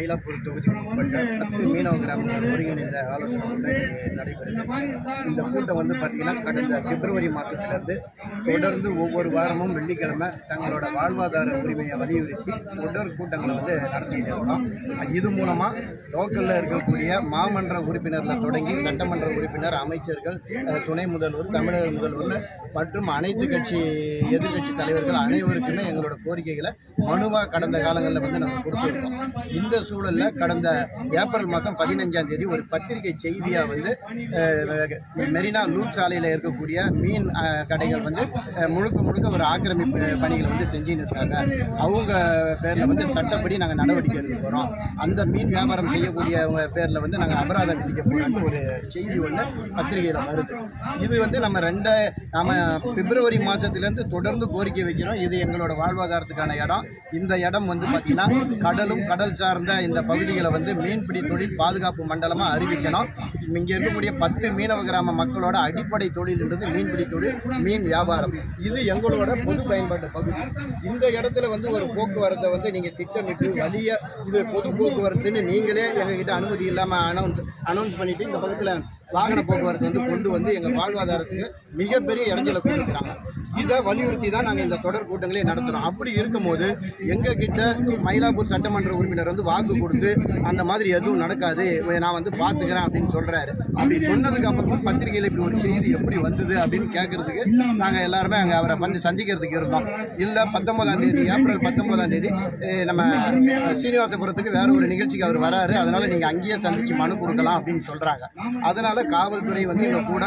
மயிலாப்பூர் தொகுதிக்கு உட்பட்ட பத்து மீனவ கிராமங்கள் ஒருங்கிணைந்த ஆலோசனை கூட்டம் நடைபெறுது இந்த கூட்டம் வந்து பார்த்திங்கன்னா கடந்த பிப்ரவரி மாதத்திலிருந்து தொடர்ந்து ஒவ்வொரு வாரமும் வெள்ளிக்கிழமை தங்களோட வாழ்வாதார உரிமையை வலியுறுத்தி தொடர் கூட்டங்களை வந்து நடத்திட்டு இருக்கோம். இது மூலமாக லோக்கலில் இருக்கக்கூடிய மாமன்ற உறுப்பினரில் தொடங்கி சட்டமன்ற உறுப்பினர் அமைச்சர்கள் துணை முதல்வர் தமிழக முதல்வர் மற்றும் அனைத்து கட்சி எதிர்க்கட்சி தலைவர்கள் அனைவருக்குமே எங்களோட கோரிக்கைகளை மனுவாக கடந்த காலங்களில் வந்து நாங்கள் கொடுத்துருக்கோம். இந்த சூழலில் கடந்த ஏப்ரல் மாதம் பதினஞ்சாம் தேதி ஒரு பத்திரிகை செய்தியாக வந்து மெரினா லூப் சாலையில் இருக்கக்கூடிய மீன் கடைகள் வந்து முழுக்க முழுக்க ஒரு ஆக்கிரமிப்பு பணிகளை வந்து செஞ்சுன்னு இருக்காங்க. அவங்க பேரில் வந்து சட்டப்படி நாங்கள் நடவடிக்கை எடுக்க போகிறோம் அந்த மீன் வியாபாரம் செய்யக்கூடியவங்க பேரில் வந்து நாங்கள் அபராதம் விதிக்க போகிறோம்னு ஒரு செய்தி ஒன்று பத்திரிகையில் வருது. இது வந்து நம்ம ரெண்டு நம்ம பிப்ரவரி மாதத்துலேருந்து தொடர்ந்து கோரிக்கை வைக்கிறோம். இது எங்களோட வாழ்வாதாரத்துக்கான இடம். இந்த இடம் வந்து பார்த்திங்கன்னா கடலும் கடல் சார்ந்த இந்த பகுதிகளை வந்து மீன்பிடி தொழில் பாதுகாப்பு மண்டலமாக அறிவிக்கணும். இங்கே இருக்கக்கூடிய பத்து மீனவ கிராம மக்களோட அடிப்படை தொழில்ன்றது மீன்பிடி தொழில் மீன் வியாபாரம். இது எங்களோட பொது பயன்பாட்டு பகுதி. இந்த இடத்துல வந்து ஒரு போக்குவரத்தை வந்து நீங்கள் திட்டமிட்டு வழிய இது பொது போக்குவரத்துன்னு நீங்களே எங்ககிட்ட அனுமதி இல்லாமல் அனௌன்ஸ் அனௌன்ஸ் பண்ணிவிட்டு இந்த பக்கத்தில் வாகன போக்குவரத்து வந்து கொண்டு வந்து எங்கள் வாழ்வாதாரத்துக்கு மிகப்பெரிய இடைஞ்சலை கொடுக்குறாங்க. இதை வலியுறுத்தி தான் நாங்கள் இந்த தொடர் கூட்டங்களே நடத்துகிறோம் அப்படி இருக்கும்போது எங்கள் கிட்ட மயிலாப்பூர் சட்டமன்ற உறுப்பினர் வந்து வாக்கு கொடுத்து அந்த மாதிரி எதுவும் நடக்காது நான் வந்து பார்த்துக்கிறேன் அப்படின்னு சொல்கிறாரு அப்படி சொன்னதுக்கு அப்புறமும் பத்திரிகையில் இப்படி ஒரு செய்தி எப்படி வந்தது அப்படின்னு கேட்கறதுக்கு நாங்கள் எல்லாருமே அங்கே அவரை வந்து சந்திக்கிறதுக்கு இருந்தோம். இல்லை பத்தொன்பதாம் தேதி ஏப்ரல் பத்தொன்பதாம் தேதி நம்ம சீனிவாசபுரத்துக்கு வேற ஒரு நிகழ்ச்சிக்கு அவர் வராரு. அதனால நீங்கள் அங்கேயே சந்திச்சு மனு கொடுக்கலாம் அப்படின்னு சொல்கிறாங்க அதனால காவல்துறை வந்து எங்கள் கூட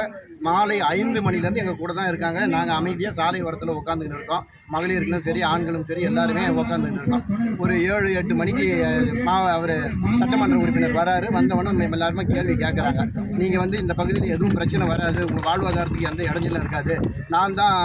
மாலை ஐந்து மணிலேருந்து எங்கள் கூட தான் இருக்காங்க. நாங்கள் அமைதியாக சாலை ஓரத்தில் உட்காந்துன்னு இருக்கோம். மகளிர்களும் சரி ஆண்களும் சரி எல்லாருமே உட்காந்துக்கிட்டு இருக்கோம். ஒரு ஏழு எட்டு மணிக்கு அவர் சட்டமன்ற உறுப்பினர் வராரு. வந்தவொடனே நம்ம எல்லாருமே கேள்வி கேட்குறாங்க நீங்கள் வந்து இந்த பகுதியில் எதுவும் பிரச்சனை வராது. உங்கள் வாழ்வாதாரத்துக்கு எந்த இடைஞ்சலும் இருக்காது. நான் தான்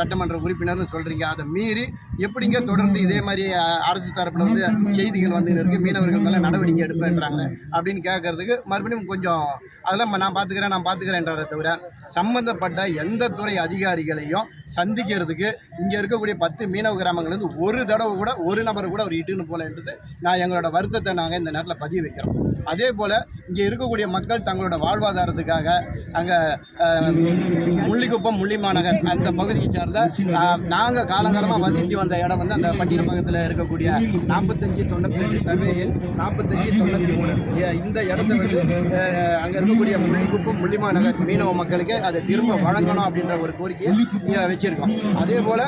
சட்டமன்ற உறுப்பினர்னு சொல்கிறீங்க அதை மீறி எப்படிங்க தொடர்ந்து இதே மாதிரி அரசு தரப்பில் வந்து செய்திகள் வந்து இருக்கு. மீனவர்கள் மேலே நடவடிக்கை எடுப்பேன்றாங்க அப்படின்னு கேட்கறதுக்கு மறுபடியும் கொஞ்சம் அதெல்லாம் நான் பார்த்துக்கிறேன் நான் பார்த்துக்கிறேன்றதை தவிர சம்பந்தப்பட்ட எந்த துறை அதிகாரிகளையும் சந்திக்கிறதுக்கு இங்கே இருக்கக்கூடிய பத்து மீனவ கிராமங்கள்லேருந்து ஒரு தடவை கூட ஒரு நபர் கூட அவர் இட்டுன்னு போகலன்றது நான் எங்களோட வருத்தத்தை நாங்கள் இந்த நேரத்தில் பதிவு வைக்கிறோம். அதே போல் இங்கே இருக்கக்கூடிய மக்கள் தங்களோட வாழ்வாதாரத்துக்காக அங்கே முள்ளிக்குப்பம் முள்ளிமாநகர் அந்த பகுதியை சார்ந்த நாங்கள் காலங்காலமாக வசித்து வந்த இடம் வந்து அந்த பட்டியல் பக்கத்தில் இருக்கக்கூடிய நாற்பத்தஞ்சு தொண்ணூற்றி ரெண்டு சர்வே எண் நாற்பத்தஞ்சு தொண்ணூற்றி மூணு ஏ- இந்த இடத்த வந்து அங்கே இருக்கக்கூடிய முள்ளிக்குப்பம் முள்ளிமாநகர் மீனவ மக்களுக்கு அதை திரும்ப வழங்கணும் அப்படின்ற ஒரு கோரிக்கையை வச்சுருக்கோம். அதே போல்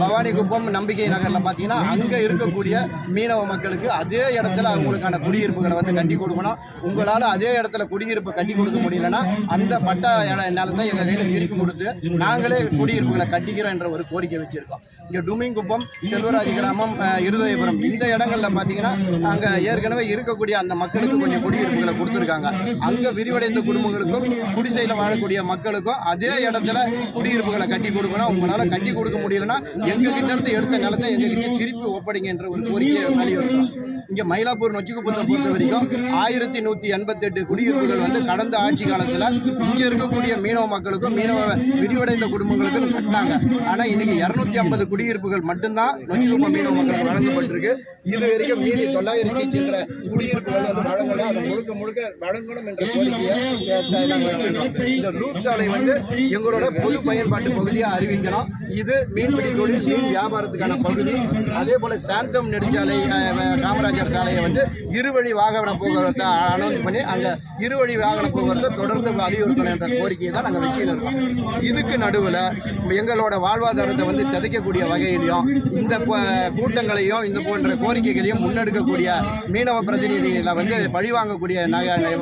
பவானிக்குப்பம் நம்பிக்கை நகரில் பார்த்தீங்கன்னா அங்கே இருக்கக்கூடிய மீனவ மக்களுக்கு அதே இடத்துல அவங்களுக்கான குடியிருப்புகளை வந்து கட்டி கொடுக்கணும். உங்களால் அதே இடத்துல குடியிருப்பு கட்டி கொடுக்க முடியலன்னா அந்த பட்டா இட- நிலத்தை எங்கள் கையில் திருப்பி கொடுத்து நாங்களே குடியிருப்புகளை கட்டிக்கிறோம் என்ற ஒரு கோரிக்கை வச்சுருக்கோம். இங்கே டுமிங்குப்பம் செல்வராஜ் கிராமம் இருதயபுரம் இந்த இடங்களில் பார்த்தீங்கன்னா அங்கே ஏற்கனவே இருக்கக்கூடிய அந்த மக்களுக்கு கொஞ்சம் குடியிருப்புகளை கொடுத்துருக்காங்க. அங்கே விரிவடைந்த குடும்பங்களுக்கும் குடிசையில் வாழக்கூடிய மக்களுக்கும் அதே இடத்துல குடியிருப்புகளை கட்டி கொடுக்கணும். உங்களால் கட்டி கொடுக்க முடியலன்னா எங்ககிட்ட இருந்து எடுத்த நிலத்தை எங்ககிட்ட திருப்பி ஒப்படைங்க என்ற ஒரு கோரிக்கையை வலியுறுத்துறோம். இங்கே மயிலாப்பூர் நொச்சிக்குப்பத்தை பொறுத்த வரைக்கும் ஆயிரத்தி நூற்றி எண்பத்தெட்டு குடியிருப்புகள் வந்து கடந்த ஆட்சி காலத்தில் இங்கே இருக்கக்கூடிய மீனவ மக்களுக்கும் மீனவ விரிவடைந்த குடும்பங்களுக்கும் கட்டினாங்க. ஆனால் இன்னைக்கு இரநூத்தி ஐம்பது குடியிருப்புகள் மட்டும்தான் நொச்சிக்குப்பம் மீனவ மக்களுக்கு வழங்கப்பட்டிருக்கு. இது வரைக்கும் மீறி தொள்ளாயிரத்தி சென்ற குடியிருப்புகள் வந்து வழங்கல. அதை முழுக்க முழுக்க வழங்கணும் என்ற கோரிக்கையை நாங்கள் வச்சிருக்கோம். இந்த லூப் சாலை வந்து எங்களோட பொது பயன்பாட்டு பகுதியாக அறிவிக்கணும். இது மீன்பிடி தொழில் மீன் வியாபாரத்துக்கான பகுதி. அதே போல சாந்தம் நெடுஞ்சாலை காமராஜர் அஹ், சாலையை வந்து இருவழி வாகன போக்குவரத்தை அனௌன்ஸ் பண்ணி அங்க இருவழி வாகன போக்குவரத்தை தொடர்ந்து வலியுறுத்தணும் என்ற கோரிக்கையை தான் நாங்கள் வச்சுன்னு இருக்கோம். இதுக்கு நடுவில் எங்களோட வாழ்வாதாரத்தை வந்து சிதைக்கக்கூடிய வகையிலையும் இந்த கூட்டங்களையும் இந்த போன்ற கோரிக்கைகளையும் முன்னெடுக்கக்கூடிய மீனவ பிரதிநிதிகளை வந்து பழிவாங்கக்கூடிய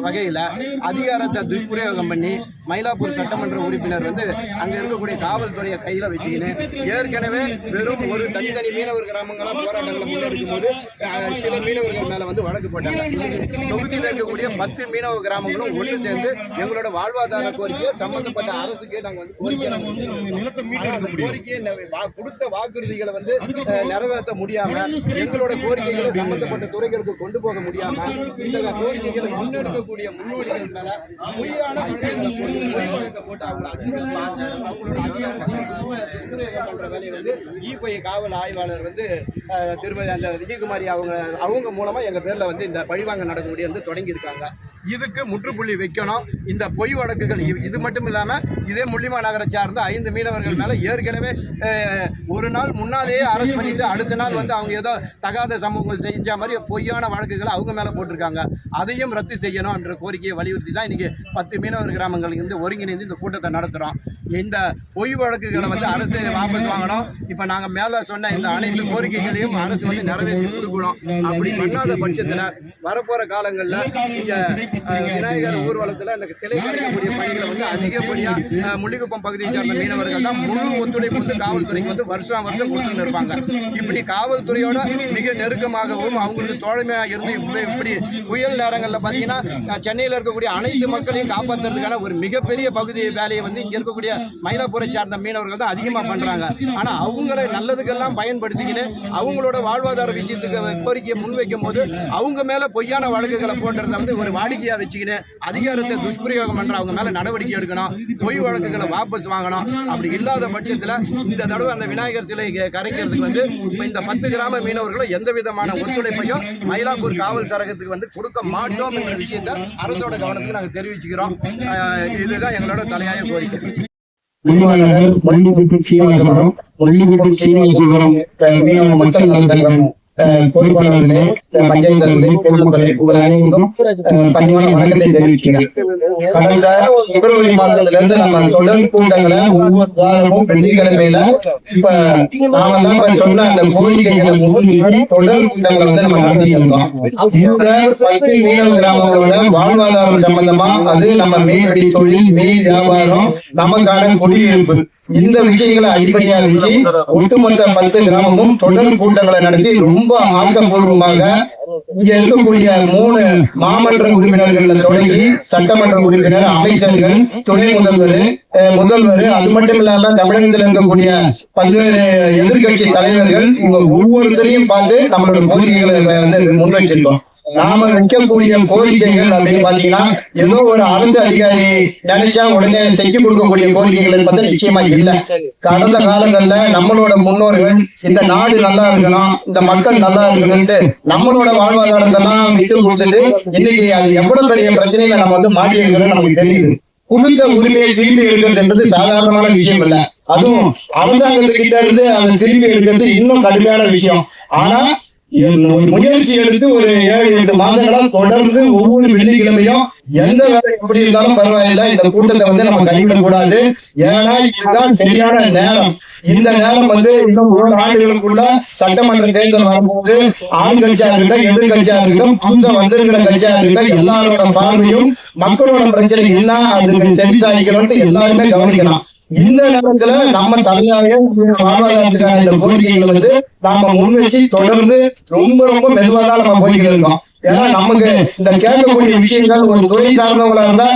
வகையில் அதிகாரத்தை துஷ்பிரயோகம் பண்ணி மயிலாப்பூர் சட்டமன்ற உறுப்பினர் வந்து அங்கே இருக்கக்கூடிய காவல்துறையை கையில் வச்சுக்கின்னு ஏற்கனவே வெறும் ஒரு தனித்தனி மீனவர் கிராமங்களாக போராட்டங்களை முன்னெடுக்கும் போது சில மீனவர்கள் மேலே வந்து வழக்கு போட்டாங்க. தொகுதியில் இருக்கக்கூடிய பத்து மீனவ கிராமங்களும் ஒன்று சேர்ந்து எங்களோட வாழ்வாதார கோரிக்கையை சம்பந்தப்பட்ட அரசுக்கு நாங்கள் வந்து கோரிக்கை அந்த கோரிக்கையை வா- கொடுத்த வாக்குறுதிகளை வந்து நிறைவேற்ற முடியாம எங்களோட கோரிக்கைகளை சம்பந்தப்பட்ட துறைகளுக்கு கொண்டு போக முடியாம இந்த கோரிக்கைகளை முன்னெடுக்கக்கூடிய முன்னோடிகள் மேல பொய்யான வழக்குகளை போட்டு அவங்களை அவங்களோட அதிகாரத்தை பண்ற வேலையை வந்து ஈப்பை காவல் ஆய்வாளர் வந்து திருமதி அந்த விஜயகுமாரி அவங்க அவங்க மூலமா எங்க பேர்ல வந்து இந்த பழிவாங்க நடக்கக்கூடிய வந்து தொடங்கி இருக்காங்க இதுக்கு முற்றுப்புள்ளி வைக்கணும். இந்த பொய் வழக்குகள் இது மட்டும் இல்லாமல் இதே முள்ளிமா நகரை சார்ந்த ஐந்து மீனவர்கள் மேலே ஏற்கனவே ஒரு நாள் முன்னாலேயே அரெஸ்ட் பண்ணிட்டு அடுத்த நாள் வந்து அவங்க ஏதோ தகாத சம்பவங்கள் செஞ்ச மாதிரி பொய்யான வழக்குகளை அவங்க மேலே போட்டிருக்காங்க. அதையும் ரத்து செய்யணும் என்ற கோரிக்கையை வலியுறுத்தி தான் இன்னைக்கு பத்து மீனவர் கிராமங்களுக்கு இருந்து ஒருங்கிணைந்து இந்த கூட்டத்தை நடத்துறோம். இந்த பொய் வழக்குகளை வந்து அரசு வாபஸ் வாங்கணும். இப்ப நாங்க மேல சொன்ன இந்த அனைத்து கோரிக்கைகளையும் அரசு வந்து நிறைவேற்றி கொடுக்கணும். அப்படி பண்ணாத பட்சத்தில் வரப்போற காலங்கள்ல இங்கே விநாயகர் ஊர்வலத்துல இந்த சிலை கிடைக்கக்கூடிய பணிகளை வந்து அதிகப்படியா முள்ளிக்குப்பம் பகுதியை சார்ந்த மீனவர்கள் தான் முழு ஒத்துழைப்பு காவல்துறைக்கு வந்து வருஷம் வருஷம் கொடுத்துன்னு இருப்பாங்க. இப்படி காவல்துறையோட மிக நெருக்கமாகவும் அவங்களுக்கு தோழமையாக இருந்து இப்படி இப்படி புயல் நேரங்களில் பார்த்தீங்கன்னா சென்னையில் இருக்கக்கூடிய அனைத்து மக்களையும் காப்பாற்றுறதுக்கான ஒரு மிகப்பெரிய பகுதி வேலையை வந்து இங்கே இருக்கக்கூடிய மயிலாப்பூரை சார்ந்த மீனவர்கள் தான் அதிகமாக பண்ணுறாங்க ஆனால் அவங்கள நல்லதுக்கெல்லாம் பயன்படுத்திக்கின்னு அவங்களோட வாழ்வாதார விஷயத்துக்கு கோரிக்கையை முன்வைக்கும் போது அவங்க மேலே பொய்யான வழக்குகளை போடுறத வந்து ஒரு வாடிக்கையாக வச்சுக்கின்னு அதிகாரத்தை துஷ்பிரயோகம் பண்ணுற அவங்க மேலே நடவடிக்கை எடுக்கணும். பொய் வழக்குகளை வாபஸ் வாங்கணும். அப்படி இல்லாத பட்சத்தில் இந்த தடவை அந்த விநாயகர் சிலை கரைக்கிறதுக்கு வந்து இந்த பத்து கிராம மீனவர்களும் எந்த விதமான ஒத்துழைப்பையும் மயிலாப்பூர் காவல் சரகத்துக்கு வந்து கொடுக்க மாட்டோம் என்ற விஷயத்தை அரசோட கவனத்துக்கு நாங்கள் தெரிவிச்சுக்கிறோம். இதுதான் எங்களோட தலையாய கோரிக்கை. முள்ளிவாளர் சீனிவாசபுரம் முள்ளிக்குப்பம் சீனிவாசபுரம் மக்கள் நலசங்கம் பொறுப்பாளர்களே அஹ், பஞ்சாயத்தாளர்களே பொதுமக்களே உங்கள் அனைவருக்கும் பணிவான வணக்கத்தை தெரிவிக்கிறேன் கடந்த பிப்ரவரி மாதத்திலிருந்து நம்ம தொடர் கூட்டங்களை ஒவ்வொரு வாரமும் வெள்ளிக்கிழமையில இப்ப நாம சொன்ன அந்த கோரிக்கைகளை முன்னிறுத்தி தொடர் கூட்டங்களை வந்து நம்ம நடத்தி இருக்கோம். இந்த பத்து மீனவ கிராமங்களோட வாழ்வாதாரம் சம்பந்தமா அது நம்ம மீன்பிடி தொழில் மீன் வியாபாரம் நமக்கான குடியிருப்பு இந்த விஷயங்களை அடிப்படையாக வச்சு ஒட்டுமொத்த பத்து கிராமமும் தொடர் கூட்டங்களை நடத்தி ரொம்ப ஆக்கப்பூர்வமாக இங்க இருக்கக்கூடிய மூணு மாமன்ற உறுப்பினர்கள்ல தொடங்கி சட்டமன்ற உறுப்பினர் அமைச்சர்கள் துணை முதல்வர் முதல்வர் அது மட்டும் இல்லாம தமிழகத்தில் இருக்கக்கூடிய பல்வேறு எதிர்க்கட்சி தலைவர்கள் இவங்க ஒவ்வொருத்தரையும் பார்த்து நம்மளோட கோரிக்கைகளை வந்து முன்வைச்சிருக்கோம். நாம வைக்கக்கூடிய கோரிக்கைகள் அப்படின்னு பாத்தீங்கன்னா ஏதோ ஒரு அரசு அதிகாரி நினைச்சா உடனே செஞ்சு கொடுக்கக்கூடிய கோரிக்கைகள் பார்த்தா நிச்சயமா இல்ல. கடந்த காலங்கள்ல நம்மளோட முன்னோர்கள் இந்த நாடு நல்லா இருக்கணும் இந்த மக்கள் நல்லா இருக்கணும்ட்டு நம்மளோட வாழ்வாதாரத்தெல்லாம் விட்டு கொடுத்துட்டு இன்னைக்கு அது எவ்வளவு பெரிய பிரச்சனைகளை நம்ம வந்து மாட்டி இருக்கிறோம் நமக்கு தெரியுது. குவிந்த உரிமையை திரும்பி எடுக்கிறது என்பது சாதாரணமான விஷயம் இல்ல. அதுவும் அரசாங்கத்துக்கிட்ட இருந்து அதை திரும்பி எடுக்கிறது இன்னும் கடுமையான விஷயம். ஆனா முயற்சி எடுத்து ஒரு ஏழு எட்டு மாதங்களா தொடர்ந்து ஒவ்வொரு வெள்ளிக்கிழமையும் எந்த வேலை எப்படி இருந்தாலும் பரவாயில்ல. இந்த கூட்டத்தை வந்து நம்ம கைவிடக் கூடாது ஏன்னா இதுதான் சரியான நேரம். இந்த நேரம் வந்து இன்னும் ஒரு ஆண்டுகளுக்குள்ள சட்டமன்ற தேர்தல் வரும்போது ஆண் கட்சியா இருக்கட்டும் எதிர்கட்சியா இருக்கட்டும் புதுசா வந்திருக்கிற கட்சியா இருக்கட்டும் எல்லாரோட பார்வையும் மக்களோட பிரச்சனை என்ன அதுக்கு செவி எல்லாருமே கவனிக்கலாம். இந்த நேரத்துல நம்ம தலையாக வாழ்வாதாரத்துக்கான இந்த கோரிக்கைகளை வந்து நாம முன்வச்சு தொடர்ந்து ரொம்ப ரொம்ப மெதுவா தான் நம்ம போய்கிட்டு இருக்கோம். ஏன்னா நமக்கு இந்த கேட்கக்கூடிய விஷயங்கள் ஒரு துறை சார்ந்தவங்களா இருந்தா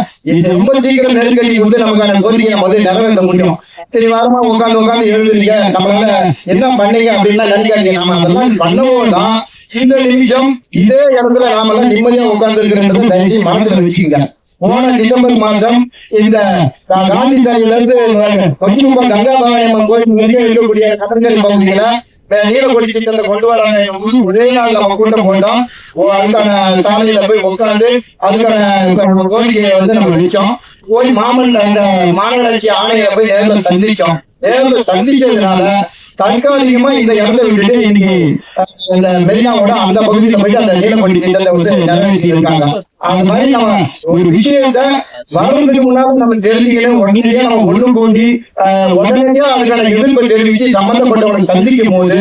ரொம்ப சீக்கிரம் நெருக்கடி வந்து நமக்கான கோரிக்கையை வந்து நிறைவேற்ற முடியும். சரி வாரமா உட்காந்து உட்காந்து எழுதுறீங்க நம்மளால என்ன பண்ணீங்க அப்படின்னா நினைக்காதீங்க. நாம அதெல்லாம் பண்ணவும் தான் இந்த நிமிஷம் இதே இடத்துல நாமெல்லாம் நிம்மதியா உட்கார்ந்து இருக்கிறது தயவுசெய்து மனசுல வச்சுக்கோங்க. போன டிசம்பர் மாதம் இந்த காந்தி தாயில இருந்து கொச்சிகுப்பம் கங்கா பவானியம்மன் கோயில் வரைக்கும் இருக்கக்கூடிய கடற்கரை பகுதியில நீலக்கொடி திட்டத்தை கொண்டு போது ஒரே நாள் நம்ம கூட்டம் போட்டோம் ஓ, அதுக்கான சாலையில போய் உட்காந்து அதுக்கான கோரிக்கையை வந்து நம்ம வச்சோம் போய் மாமன் அந்த மாநகராட்சி ஆணையரை போய் நேர்ல சந்திச்சோம். நேர்ல சந்திச்சதுனால தற்காலிகமா இந்த இடத்தை விட்டுட்டு இன்னைக்கு அஹ், இந்த மெரினாவோட அந்த பகுதியில போயிட்டு அந்த நீலக்கொடி திட்டத்தை வந்து நிறைவேற்றி இருக்காங்க. அந்த மாதிரி நம்ம ஒரு விஷயத்த வர்றதுக்கு முன்னால நம்ம தெரிஞ்சுக்கணும். உடனடியா நம்ம ஒண்ணு அஹ், உடனடியா அதுக்கான எதிர்ப்பை தெரிவிச்சு சம்பந்தப்பட்டவங்களை சந்திக்கும் போது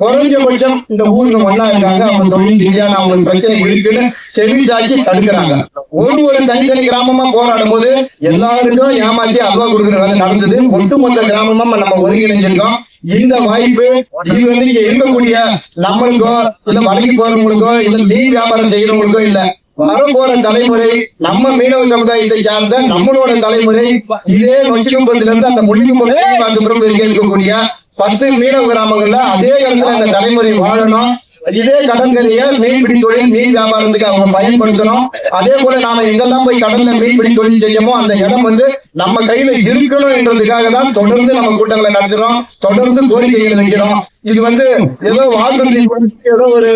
குறைஞ்சபட்சம் இந்த ஊர்ல ஒன்னா இருக்காங்க அவங்க தொழில் ரீதியா அவங்களுக்கு பிரச்சனை இருக்குன்னு செவி தடுக்கிறாங்க. ஒரு ஒரு தனித்தனி கிராமமா போராடும் போது எல்லாருக்கும் ஏமாத்தி அல்வா கொடுக்குற வேலை நடந்தது. ஒட்டுமொத்த கிராமமா நம்ம ஒருங்கிணைஞ்சிருக்கோம். இந்த வாய்ப்பு இது வந்து இங்க இருக்கக்கூடிய நம்மளுக்கோ இல்ல வழங்கி போறவங்களுக்கோ இல்ல மீன் வியாபாரம் செய்யறவங்களுக்கோ இல்ல. வரப்போற தலைமுறை நம்ம மீனவ சமுதாயத்தை சார்ந்த நம்மளோட தலைமுறை இதே நொச்சிக்கும்பத்துல இருந்து அந்த முள்ளிக்கும்பம் சீனிவாசபுரம் வரைக்கும் இருக்கக்கூடிய பத்து மீனவ கிராமங்கள்ல அதே இடத்துல அந்த தலைமுறை வாழணும். இதே கடற்கரையை மீன்பிடி தொழில் மீன் வியாபாரத்துக்கு அவங்க பயன்படுத்தணும். அதே போல நாம எங்கெல்லாம் போய் கடல்ல மீன்பிடி தொழில் செய்யமோ அந்த இடம் வந்து நம்ம கையில இருக்கணும் என்றதுக்காக தான் தொடர்ந்து நம்ம கூட்டங்களை நடத்துறோம். தொடர்ந்து கோரிக்கைகள் வைக்கிறோம். இது வந்து ஏதோ வாக்குறுதி ஏதோ ஒரு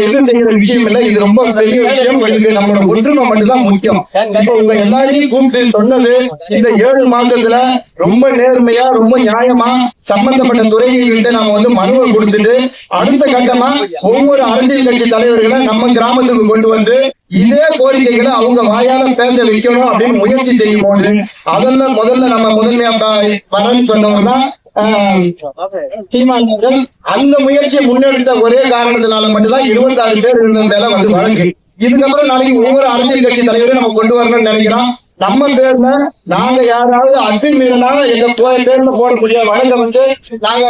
இது செய்யற விஷயம் இல்லை. இது ரொம்ப பெரிய விஷயம். இதுக்கு நம்மளோட ஒற்றுமை மட்டும்தான் முக்கியம். இப்ப உங்க எல்லாரையும் கூப்பிட்டு சொன்னது இந்த ஏழு மாசத்துல ரொம்ப நேர்மையா ரொம்ப நியாயமா சம்பந்தப்பட்ட துறைகள்கிட்ட நாம வந்து மனுவை கொடுத்துட்டு அடுத்த கட்டமா ஒவ்வொரு அரசியல் கட்சி தலைவர்களை நம்ம கிராமத்துக்கு கொண்டு வந்து இதே கோரிக்கைகளை அவங்க வாயால பேச வைக்கணும் அப்படின்னு முயற்சி செய்யும் போது அதெல்லாம் முதல்ல நம்ம முதன்மையா வரேன்னு சொன்னவங்க தான் சீமானவர்கள் அந்த முயற்சியை முன்னெடுத்த ஒரே காரணத்தினால மட்டும்தான் இருபத்தாறு பேர் இருந்த வந்து வழக்கு. இதுக்கப்புறம் நாளைக்கு ஒவ்வொரு அரசியல் கட்சி தலைவரும் நம்ம கொண்டு வரணும்னு நினைக்கிறோம். நம்ம பேர்ல நாங்க யாராவது அத்துமீறினா எங்க பேர்ல போடக்கூடிய வழங்க வந்து நாங்க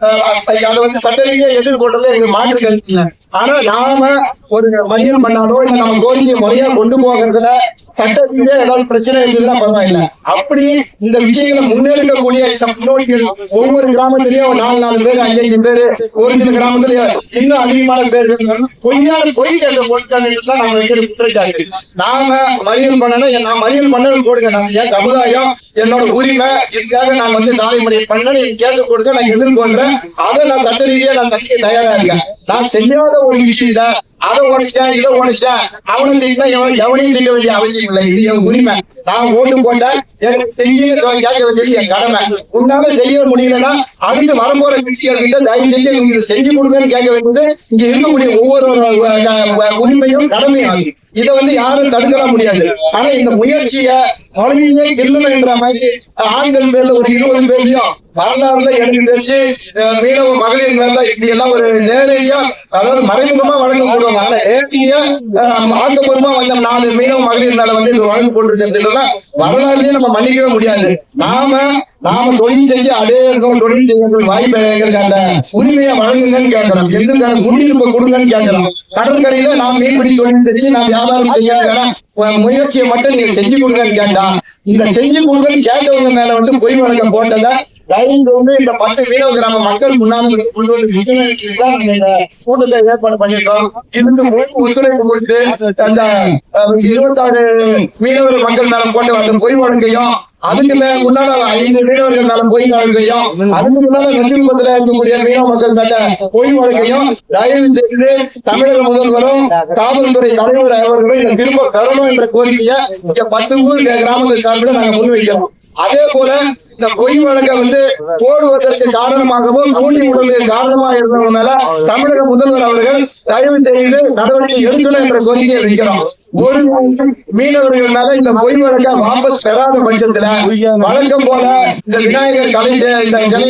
அதை வந்து சட்ட ரீதியா எதிர்கொண்டதுல எங்க மாற்று கருத்து இல்லை. ஆனா நாம ஒரு மதியம் பண்ணாலோ இல்ல நம்ம கோரிக்கையை முறையா கொண்டு போகிறதுல சட்ட ரீதியா ஏதாவது பிரச்சனை இருந்ததுன்னா பரவாயில்ல அப்படி இந்த விஷயங்களை முன்னெடுக்கக்கூடிய இந்த முன்னோடிகள் ஒவ்வொரு கிராமத்திலயும் ஒரு நாலு நாலு பேர் அஞ்சு பேர் ஒரு சில கிராமத்துல இன்னும் அதிகமான பேர் இருக்காங்க. பொய்யா பொய் கேட்ட பொருட்கள் தான் நாம வைக்கிற குற்றச்சாட்டு நாம மறியல் பண்ணணும் நான் மறியல் பண்ணணும் கொடுங்க நான் ஏன் சமுதாயம் என்னோட உரிமை இதுக்காக நான் வந்து நாளை முறை பண்ண நீங்க கேள்வி கொடுக்க நான் எதிர்கொள்றேன். அதை நான் சட்ட ரீதியா நான் தக்க தயாரா இருக்கேன். நான் செய்யாத ஒரு விஷயத்த அதை உடைச்சேன் இதை உடைச்சேன் அவனும் திட்டினா எவன் எவனையும் திட்ட வேண்டிய அவசியம் இல்லை. இது என் உரிமை. நான் ஓட்டும் போட்டேன் எனக்கு செய்ய கேட்க வேண்டியது என் கடமை. உன்னால செய்ய முடியலன்னா அடுத்து வரம்போற கட்சிகள்கிட்ட தயவு செஞ்சு நீங்க இதை செஞ்சு கொடுங்கன்னு கேட்க வேண்டியது இங்க இருக்கக்கூடிய ஒவ்வொரு உரிமையும் கடமையும் ஆகுது இதை வந்து யாரும் தடுக்கலாம் முடியாது. ஆனா இந்த முயற்சிய கில்லணும் என்ற மாதிரி ஆண்கள் பேர்ல ஒரு இருபது பேர்லயும் வரலாறுல எனக்கு தெரிஞ்சு மீனவ மகளிர் மேல இப்படி எல்லாம் ஒரு நேரடியா அதாவது மறைமுகமா வழங்க போடுவாங்க ஆனா நேரடியா ஆக்கப்பூர்வமா வந்த நாலு மீனவ மகளிர் மேல வந்து இது வழங்க போட்டுருக்கிறதுனா வரலாறுலயே நம்ம மன்னிக்கவே முடியாது. நாம நாம தொழில் செஞ்சு அதே இருக்கோம் தொழில் செய்ய வாய்ப்பு எங்களுக்கு அந்த உரிமையை வழங்குங்கன்னு கேட்கிறோம் எந்த குடியிருப்பை கொடுங்கன்னு கேட்கிறோம் கடற்கரையில நாம் மீன்பிடி தொழில் செஞ்சு நான் வியாபாரம் செய்ய முயற்சியை மட்டும் நீங்க செஞ்சு கொடுங்கன்னு கேட்டா இந்த செஞ்சு கொடுங்கன்னு கேட்டவங்க மேல வந்து பொய் வழக்கம் போட்டதை தயவு வந்து இந்த பத்து மீனவ கிராம மக்கள் முன்னாடி கொண்டு வந்து இந்த கூட்டத்தை ஏற்பாடு பண்ணிருக்கோம் இதுக்கு முழு ஒத்துழைப்பு கொடுத்து அந்த இருபத்தாறு மீனவர் மக்கள் நலம் கொண்டு வந்த பொய் வழங்கையும் அதுக்கு மேல முன்னால ஐந்து மீனவர்கள் நலம் பொய் வழங்கையும் அதுக்கு முன்னால நெஞ்சில்பத்துல இருக்கக்கூடிய மீனவ மக்கள் மேல பொய் வழங்கையும் தயவு செய்து தமிழக முதல்வரும் காவல்துறை தலைவர் அவர்களும் இதை திரும்ப பெறணும் என்ற கோரிக்கையை இங்க பத்து ஊர் கிராமங்கள் சார்பில் நாங்க முன்வைக்கிறோம். அதே போல இந்த பொய் வழக்கை வந்து போடுவதற்கு காரணமாகவும் தூண்டி விடுவதற்கு காரணமாக இருந்தவங்க மேல தமிழக முதல்வர் அவர்கள் தயவு செய்து நடவடிக்கை எடுக்கணும் என்ற கோரிக்கையை வைக்கிறோம். ஒரு மீனவர்கள் மேல இந்த பொய் வழக்க வாபஸ் பெறாத பட்சத்துல வழக்கம் போல இந்த விநாயகர் கலைஞர் இந்த சிலை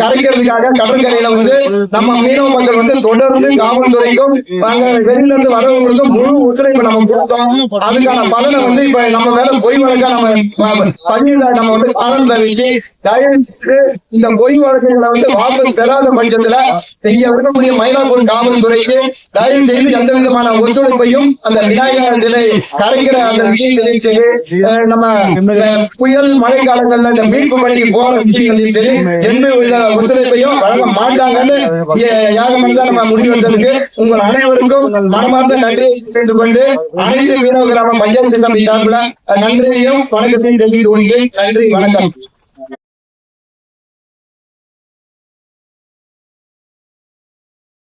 கரைக்கிறதுக்காக கடற்கரையில வந்து நம்ம மீனவ மக்கள் வந்து தொடர்ந்து காவல்துறைக்கும் நாங்க வெளியில இருந்து வரவங்களுக்கும் முழு ஒத்துழைப்பு நம்ம கொடுத்தோம். அதுக்கான பலனை வந்து இப்ப நம்ம மேல பொய் வழக்க நம்ம பதிவுல நம்ம வந்து காரணம் தெரிவிச்சு தயவு செய்து இந்த பொய் வழக்குகளை வந்து வாபஸ் பெறாத பட்சத்துல இங்க இருக்கக்கூடிய மயிலாப்பூர் காவல்துறைக்கு தயவு செய்து எந்த விதமான ஒத்துழைப்பையும் அந்த விநாயகர் நிலை கரைக்கிற அந்த விஷயங்களையும் சரி நம்ம புயல் மழை காலங்கள்ல இந்த மீட்பு பணிக்கு போற விஷயங்களையும் சரி எந்த வித ஒத்துழைப்பையும் வழங்க மாட்டாங்கன்னு இங்க யாகமன் நம்ம வந்ததுக்கு உங்கள் அனைவருக்கும் மனமார்ந்த நன்றியை தெரிந்து கொண்டு அனைத்து மீனவ கிராம பஞ்சாயத்து கமிட்டி சார்பில் நன்றியையும் வணக்கத்தையும் தெரிவித்துக் கொள்கிறேன். நன்றி வணக்கம்.